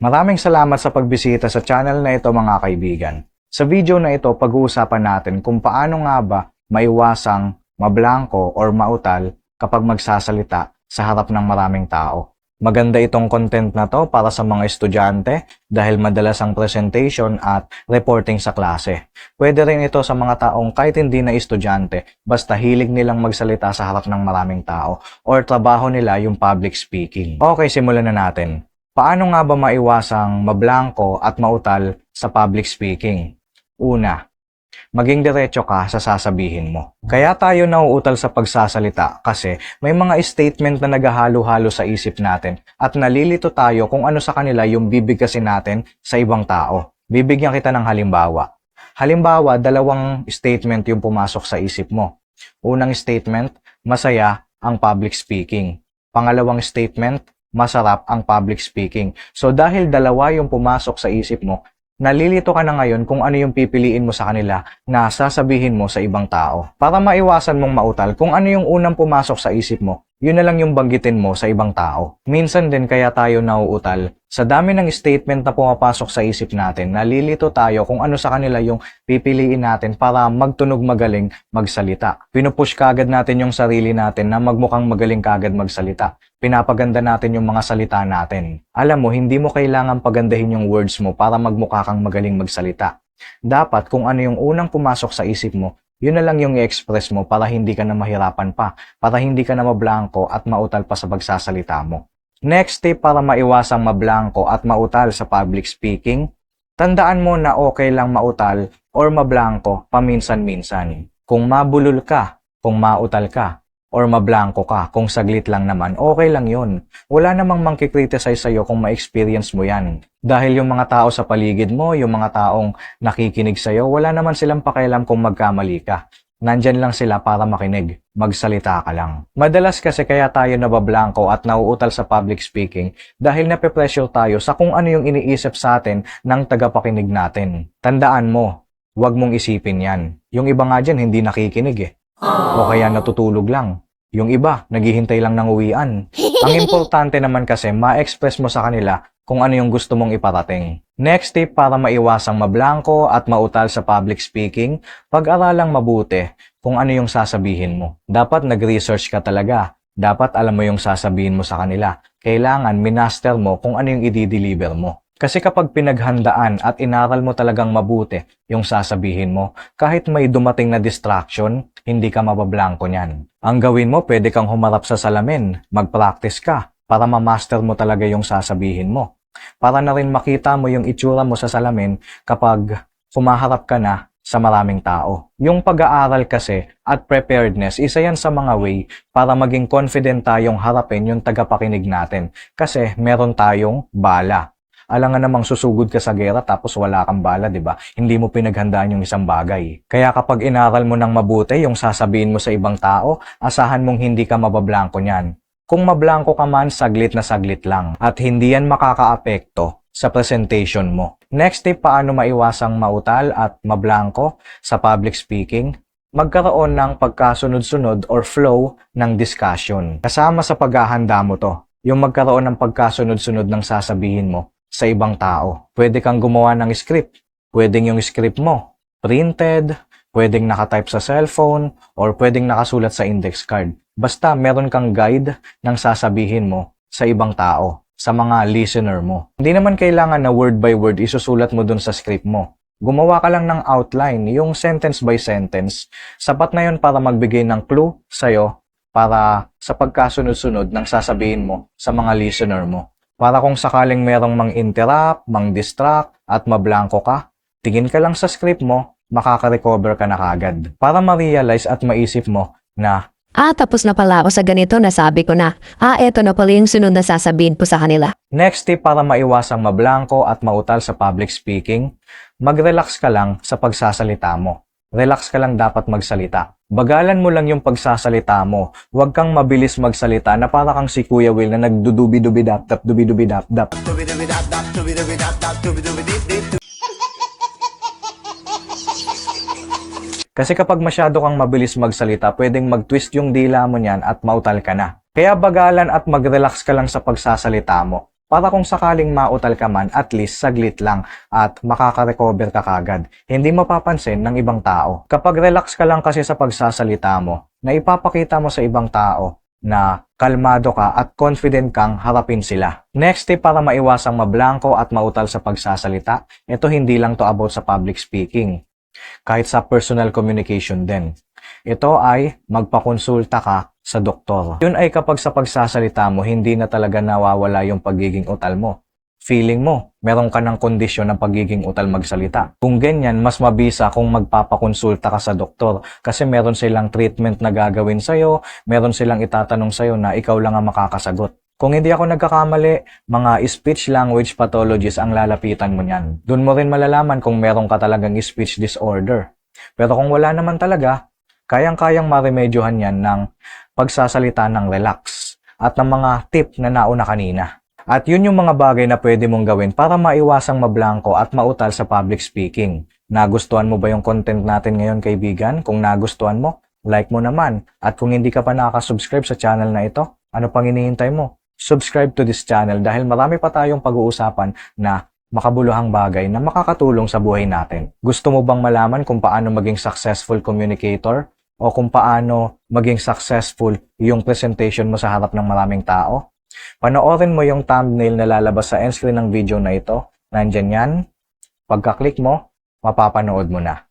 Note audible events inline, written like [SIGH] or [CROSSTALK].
Maraming salamat sa pagbisita sa channel na ito mga kaibigan. Sa video na ito, pag-uusapan natin kung paano nga ba maiwasang mablangko or mautal kapag magsasalita sa harap ng maraming tao. Maganda itong content na to para sa mga estudyante dahil madalas ang presentation at reporting sa klase. Pwede rin ito sa mga taong kahit hindi na estudyante, basta hilig nilang magsalita sa harap ng maraming tao or trabaho nila yung public speaking. Okay, simulan na natin. Paano nga ba maiwasang mablangko at mautal sa public speaking? Una, maging diretso ka sa sasabihin mo. Kaya tayo nauutal sa pagsasalita kasi may mga statement na naghahalo-halo sa isip natin at nalilito tayo kung ano sa kanila yung bibigkasin natin sa ibang tao. Bibigyan kita ng halimbawa. Halimbawa, dalawang statement yung pumasok sa isip mo. Unang statement, masaya ang public speaking. Pangalawang statement, masarap ang public speaking. So dahil dalawa yung pumasok sa isip mo, nalilito ka na ngayon kung ano yung pipiliin mo sa kanila na sasabihin mo sa ibang tao. Para maiwasan mong mautal kung ano yung unang pumasok sa isip mo, yun na lang yung banggitin mo sa ibang tao. Minsan din kaya tayo nauutal, sa dami ng statement na pumapasok sa isip natin, nalilito tayo kung ano sa kanila yung pipiliin natin para magtunog magaling magsalita. Pinupush kagad natin yung sarili natin na magmukhang magaling kagad magsalita. Pinapaganda natin yung mga salita natin. Alam mo, hindi mo kailangan pagandahin yung words mo para magmukha kang magaling magsalita. Dapat kung ano yung unang pumasok sa isip mo, yun na lang yung i-express mo para hindi ka na mahirapan pa, para hindi ka na mablangko at mautal pa sa pagsasalita mo. Next tip para maiwasang mablangko at mautal sa public speaking, tandaan mo na okay lang mautal or mablangko paminsan-minsan. Kung mabulol ka, kung mautal ka, or mablangko ka, kung saglit lang naman, okay lang yun. Wala namang mangkikriticize sa'yo kung ma-experience mo yan. Dahil yung mga tao sa paligid mo, yung mga taong nakikinig sa'yo, wala naman silang pakialam kung magkamali ka. Nandyan lang sila para makinig. Magsalita ka lang. Madalas kasi kaya tayo nabablangko at nauutal sa public speaking dahil nape-pressure tayo sa kung ano yung iniisip sa atin ng tagapakinig natin. Tandaan mo, huwag mong isipin yan. Yung iba nga dyan hindi nakikinig eh. O kaya natutulog lang. Yung iba, naghihintay lang ng uwian. Ang [LAUGHS] importante naman kasi, ma-express mo sa kanila kung ano yung gusto mong iparating. Next tip para maiwasang mablangko at mautal sa public speaking, pag-aralang mabuti kung ano yung sasabihin mo. Dapat nag-research ka talaga. Dapat alam mo yung sasabihin mo sa kanila. Kailangan minaster mo kung ano yung i-deliver mo. Kasi kapag pinaghandaan at inaral mo talagang mabuti yung sasabihin mo, kahit may dumating na distraction, hindi ka mabablangko niyan. Ang gawin mo, pwede kang humarap sa salamin, mag-practice ka, para ma-master mo talaga yung sasabihin mo. Para na rin makita mo yung itsura mo sa salamin kapag humaharap ka na sa maraming tao. Yung pag-aaral kasi at preparedness, isa yan sa mga way para maging confident tayong harapin yung tagapakinig natin. Kasi meron tayong bala alangan namang susugod ka sa gera tapos wala kang bala, di ba? Hindi mo pinaghandaan yung isang bagay. Kaya kapag inaral mo ng mabuti yung sasabihin mo sa ibang tao, asahan mong hindi ka mabablangko niyan. Kung mablangko ka man, saglit na saglit lang. At hindi yan makakaapekto sa presentation mo. Next tip, paano maiwasang mautal at mablangko sa public speaking? Magkaroon ng pagkasunod-sunod or flow ng discussion. Kasama sa paghahanda mo to, yung magkaroon ng pagkasunod-sunod ng sasabihin mo sa ibang tao. Pwede kang gumawa ng script. Pwedeng yung script mo, printed, pwedeng nakatype sa cellphone, or pwedeng nakasulat sa index card. Basta meron kang guide ng sasabihin mo sa ibang tao, sa mga listener mo. Hindi naman kailangan na word by word isusulat mo dun sa script mo. Gumawa ka lang ng outline, yung sentence by sentence. Sapat na yun para magbigay ng clue sa'yo para sa pagkasunod-sunod ng sasabihin mo sa mga listener mo. Para kung sakaling merong mang-interrupt, mang-distract, at mablangko ka, tingin ka lang sa script mo, makaka-recover ka na kagad. Para ma-realize at maisip mo na, Ah, tapos na pala ako sa ganito na sabi ko na. Ah, eto na pala yung sunod na sasabihin po sa kanila. next tip para maiwasang mablangko at mautal sa public speaking, mag-relax ka lang sa pagsasalita mo. Relax ka lang dapat magsalita. Bagalan mo lang yung pagsasalita mo. Huwag kang mabilis magsalita na para kang si Kuya Will na nagdudubi-dubi-dap-dap, dubi-dubi-dap-dap. Kasi kapag masyado kang mabilis magsalita, pwedeng mag-twist yung dila mo niyan at mautal ka na. Kaya bagalan at mag-relax ka lang sa pagsasalita mo. Para kung sakaling mautal ka man, at least saglit lang at makaka-recover ka kagad. Hindi mapapansin ng ibang tao. Kapag relax ka lang kasi sa pagsasalita mo, na ipapakita mo sa ibang tao na kalmado ka at confident kang harapin sila. Next tip para maiwasang mablangko at mautal sa pagsasalita, ito hindi lang to about sa public speaking. Kahit sa personal communication din. Ito ay magpakonsulta ka sa doktor. Yun ay kapag sa pagsasalita mo, hindi na talaga nawawala yung pagiging utal mo. Feeling mo, meron ka ng kondisyon ng pagiging utal magsalita. Kung ganyan, mas mabisa kung magpapakonsulta ka sa doktor kasi meron silang treatment na gagawin sa'yo, meron silang itatanong sa'yo na ikaw lang ang makakasagot. Kung hindi ako nagkakamali, mga speech language pathologist ang lalapitan mo niyan. Doon mo rin malalaman kung meron ka talagang speech disorder. Pero kung wala naman talaga, kayang-kayang maremedyohan yan ng pagsasalita ng relax at ng mga tip na nauna kanina. At yun yung mga bagay na pwede mong gawin para maiwasang mablangko at mautal sa public speaking. Nagustuhan mo ba yung content natin ngayon kaibigan? Kung nagustuhan mo, like mo naman. At kung hindi ka pa nakaka-subscribe sa channel na ito, ano pang hinihintay mo? Subscribe to this channel dahil marami pa tayong pag-uusapan na makabuluhang bagay na makakatulong sa buhay natin. Gusto mo bang malaman kung paano maging successful communicator? O kung paano maging successful yung presentation mo sa harap ng maraming tao? Panoorin mo yung thumbnail na lalabas sa end screen ng video na ito. Nandyan yan. Pagka-click mo, mapapanood mo na.